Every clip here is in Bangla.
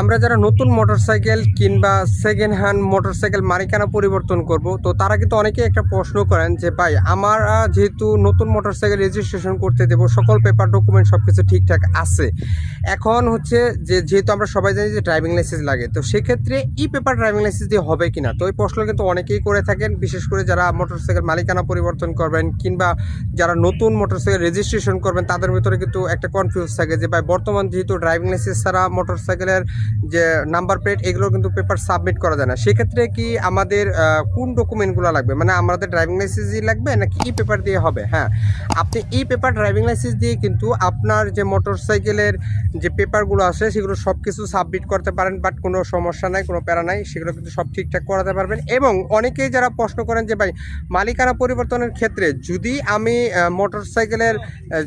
আমরা যারা নতুন মোটরসাইকেল কিংবা সেকেন্ড হ্যান্ড মোটরসাইকেল মালিকানা পরিবর্তন করব, তো তারা কিন্তু অনেকেই একটা প্রশ্ন করেন যে, ভাই, আমার যেহেতু নতুন মোটরসাইকেল রেজিস্ট্রেশন করতে দেবো, সকল পেপার ডকুমেন্ট সব কিছু ঠিকঠাক আছে। এখন হচ্ছে যে, যেহেতু আমরা সবাই জানি যে ড্রাইভিং লাইসেন্স লাগে, তো সেক্ষেত্রে ই পেপার ড্রাইভিং লাইসেন্স দিয়ে হবে কি না তো এই প্রশ্ন কিন্তু অনেকেই করে থাকেন, বিশেষ করে যারা মোটরসাইকেল মালিকানা পরিবর্তন করবেন কিংবা যারা নতুন মোটরসাইকেল রেজিস্ট্রেশন করবেন, তাদের ভিতরে কিন্তু একটা কনফিউজ থাকে যে, ভাই, বর্তমান যেহেতু ড্রাইভিং লাইসেন্স ছাড়া মোটরসাইকেলের যে নাম্বার প্লেট, এগুলো কিন্তু পেপার সাবমিট করা যায় না। সেক্ষেত্রে কি আমাদের কোন ডকুমেন্টগুলো লাগবে? মানে আমাদের ড্রাইভিং লাইসেন্সই লাগবে নাকি ই পেপার দিয়ে হবে? হ্যাঁ আপনি ই পেপার ড্রাইভিং লাইসেন্স দিয়ে কিন্তু আপনার যে মোটরসাইকেলের যে পেপারগুলো আছে, সেগুলো সব কিছু সাবমিট করতে পারেন বাট কোনো সমস্যা নাই, কোনো প্যারা নাই, সেগুলো কিন্তু সব ঠিকঠাক করাতে পারবেন। এবং অনেকেই যারা প্রশ্ন করেন যে, ভাই, মালিকানা পরিবর্তনের ক্ষেত্রে যদি আমি মোটরসাইকেলের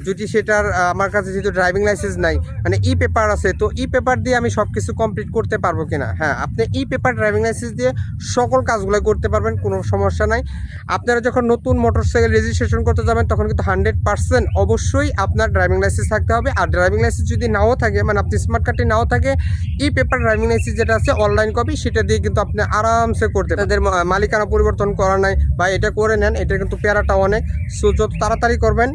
যদি সেটার আমার কাছে যেহেতু ড্রাইভিং লাইসেন্স নাই মানে ই পেপার আছে, তো ই পেপার দিয়ে আমি সব কিছু কমপ্লিট করতে পারব কিনা? হ্যাঁ আপনি ই পেপার ড্রাইভিং লাইসেন্স দিয়ে সকল কাজগুলো করতে পারবেন, কোনো সমস্যা নাই। আপনারা যখন নতুন মোটরসাইকেল রেজিস্ট্রেশন করতে যাবেন, তখন কিন্তু হান্ড্রেড পার্সেন্ট অবশ্যই আপনার ড্রাইভিং লাইসেন্স থাকতে হবে। আর ড্রাইভিং লাইসেন্স যদি নাও থাকে মানে আপনি স্মার্ট কার্ডটি নাও থাকে ই পেপার ড্রাইভিং লাইসেন্স যেটা আছে অনলাইন কপি সেটা দিয়ে কিন্তু আপনি আরামসে করতে তাদের মালিকানা পরিবর্তন করা নাই, বা এটা করে নেন, এটা কিন্তু প্যারাটা অনেক। সো যত তাড়াতাড়ি করবেন,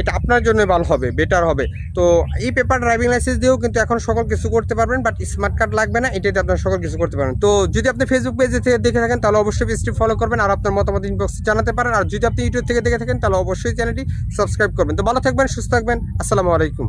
এটা আপনার জন্য ভালো হবে বেটার হবে। তো এই পেপার ড্রাইভিং লাইসেন্স দিয়েও কিন্তু এখন সকল কিছু করতে পারবেন বাট স্মার্ট কার্ড লাগবে না, এটাতে আপনার সকল কিছু করতে পারেন। তো যদি আপনি ফেসবুক পেজে থেকে দেখে থাকেন, তাহলে অবশ্যই পেজটি ফলো করবেন আর আপনার মতামত ইনবক্স জানাতে পারেন। আর যদি আপনি ইউটিউব থেকে দেখে থাকেন, তাহলে অবশ্যই চ্যানেলটি সাবস্ক্রাইব করবেন। তো ভালো থাকবেন, সুস্থ থাকবেন। আসসালামু আলাইকুম।